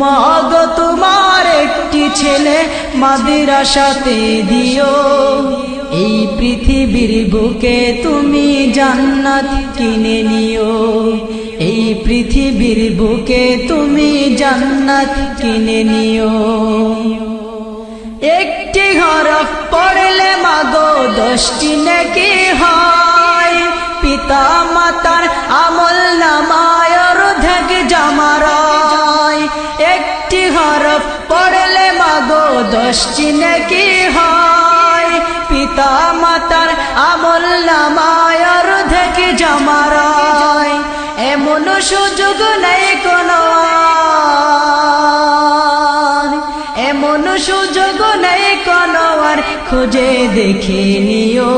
মাগ তোমার একটি ছেলে মাদের আশাতে দিও। এই পৃথিবীর বুকে তুমি জান্নাত কিনে নিও। এই পৃথিবীর বুকে তুমি জান্নাত কিনে নিও। একটি হরফ পড়লে মাগো দশটি নাকি হয়। পিতা মাতার আমল নামায় অর্ধেক জামারায় দশটি নাকি হয়? পিতা মাতার আমল নামায় অর্ধেক জামারায় এমন সুযোগ নেই কোনো। এমন সুযোগ নেই কোনো আর। খুঁজে দেখে নিও।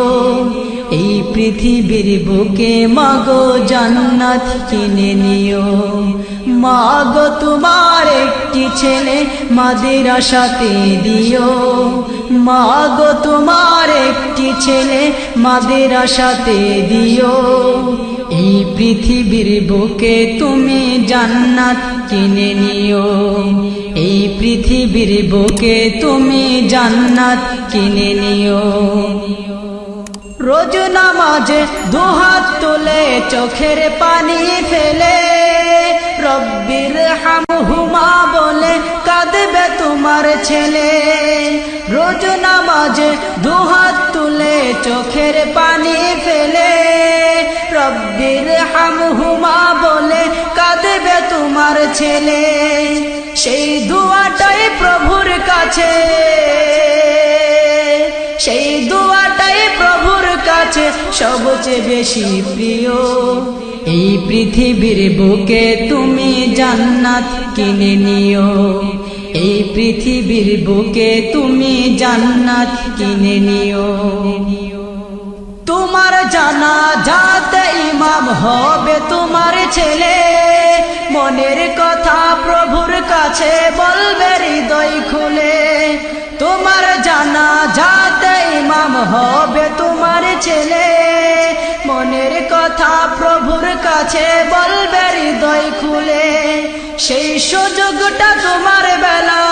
এই পৃথিবীর বুকে মাগো জান্নাত কিনে নিও। মাগো তোমার একটি ছেলে মাদের আশাতে দিও। মাগো তোমার একটি ছেলে মাদের আশাতে দিও। এই পৃথিবীর বুকে তুমি জান্নাত কিনে নিও। এই পৃথিবীর বুকে তুমি জান্নাত কিনে নিও। রোজ নামাজে দুহাত তুলে চোখের পানি ফেলে রব্বির হামহুমা বলে কাঁদবে তোমার ছেলে। রোজ নামাজে দুহাত তুলে চোখের পানি ফেলে। রব্বির হামহুমা বলে কাঁদবে তোমার ছেলে। সেই দুয়াটাই প্রভুর কাছে। সেই প্রভুর কাছে সবচেয়ে বেশি প্রিয়। এই পৃথিবীর বুকে তুমি জান্নাত কিনে নিও। এই পৃথিবীর বুকে তুমি জান্নাত কিনে নিও। তোমার জানা যাতে ইমাম হবে তোমার ছেলে। মনের কথা প্রভুর কাছে বলবে হৃদয় খুলে। তোমার জানা যাতে ইমাম হবে তোমার ছেলে। মনের কথা প্রভুর কাছে বলবে হৃদয় খুলে। সেই সুযোগটা তোমার বেলায়।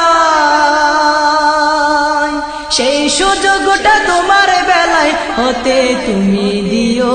সেই সুযোগটা তোমার বেলায় হতে তুমি দিও।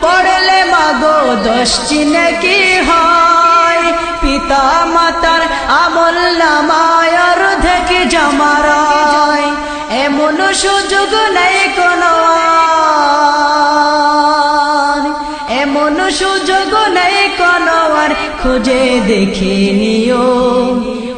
পড়লে মাগো দশটি নাকি হয়? পিতা মাতার আমল নামায় অর্ধেক জামারায়? এমন সুযোগ নেই কোনো এমন সুযোগ নেই কোনো আর। খুঁজে দেখে নিও।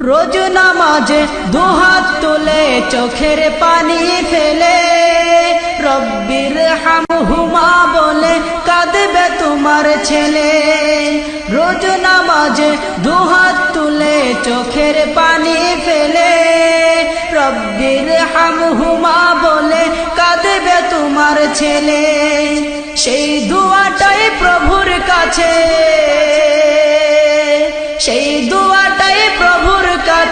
রোজ নামাজে দুহাত তুলে চোখের পানি ফেলে। রব্বির হামহুমা বলে কাঁদবে তোমার ছেলে। রোজ নামাজে দুহাত তুলে চোখের পানি ফেলে। রব্বির হামহুমা বলে কাঁদবে তোমার ছেলে। সেই দুয়াটাই প্রভুর কাছে। সেই প্রভুর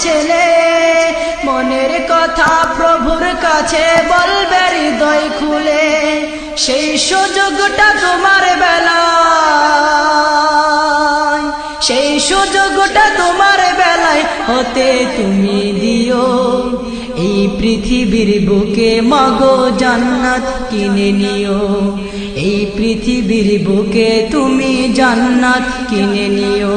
ছেলে, মনের কথা প্রভুর কাছে বলবে হৃদয় খুলে। সেই সুযোগটা তোমার বেলায়, সেই সুযোগটা তোমার বেলায় হতে তুমি দিও। এই পৃথিবীর বুকে মাগো জান্নাত কিনে নিও। এই পৃথিবীর বুকে তুমি জান্নাত কিনে নিও।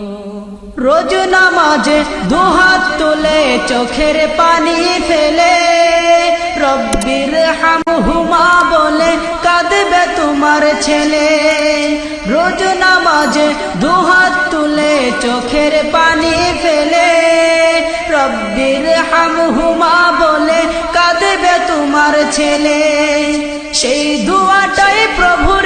রোজ নামাজে দুহাত তুলে চোখের পানি ফেলে। রব্বির হামহুমা বলে কাঁদবে তোমার ছেলে। রোজ নামাজে দুহাত তুলে চোখের পানি ফেলে। রব্বির হামহুমা বলে কাঁদবে তোমার ছেলে। সেই দুয়াটাই প্রভুর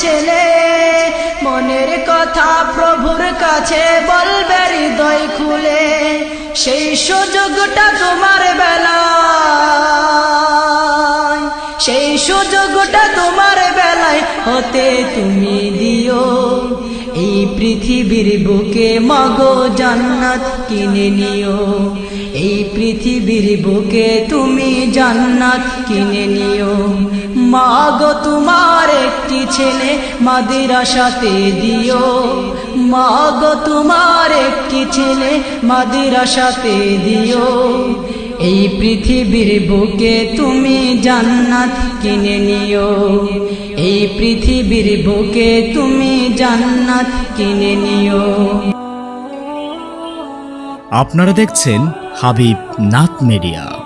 ছেলে। মনের কথা প্রভুর কাছে বলবে হৃদয় খুলে। সেই সুযোগটা তোমার বেলা সেই সুযোগটা তোমার বেলায় হতে তুমি দিও। এই পৃথিবীর বুকে মাগো জান্নাত কিনে নিও। এই পৃথিবীর বুকে তুমি জান্নাত কিনে নিও। মাগো তোমার একটি ছেলে মাদের আশাতে দিও মাগো তোমার একটি ছেলে মাদের আশাতে দিও। এই পৃথিবীর বুকে তুমি জান্নাত কিনে নিও। এই পৃথিবীর বুকে তুমি জান্নাত কিনে নিও। আপনারা দেখছেন হাবিব নাথ মিডিয়া।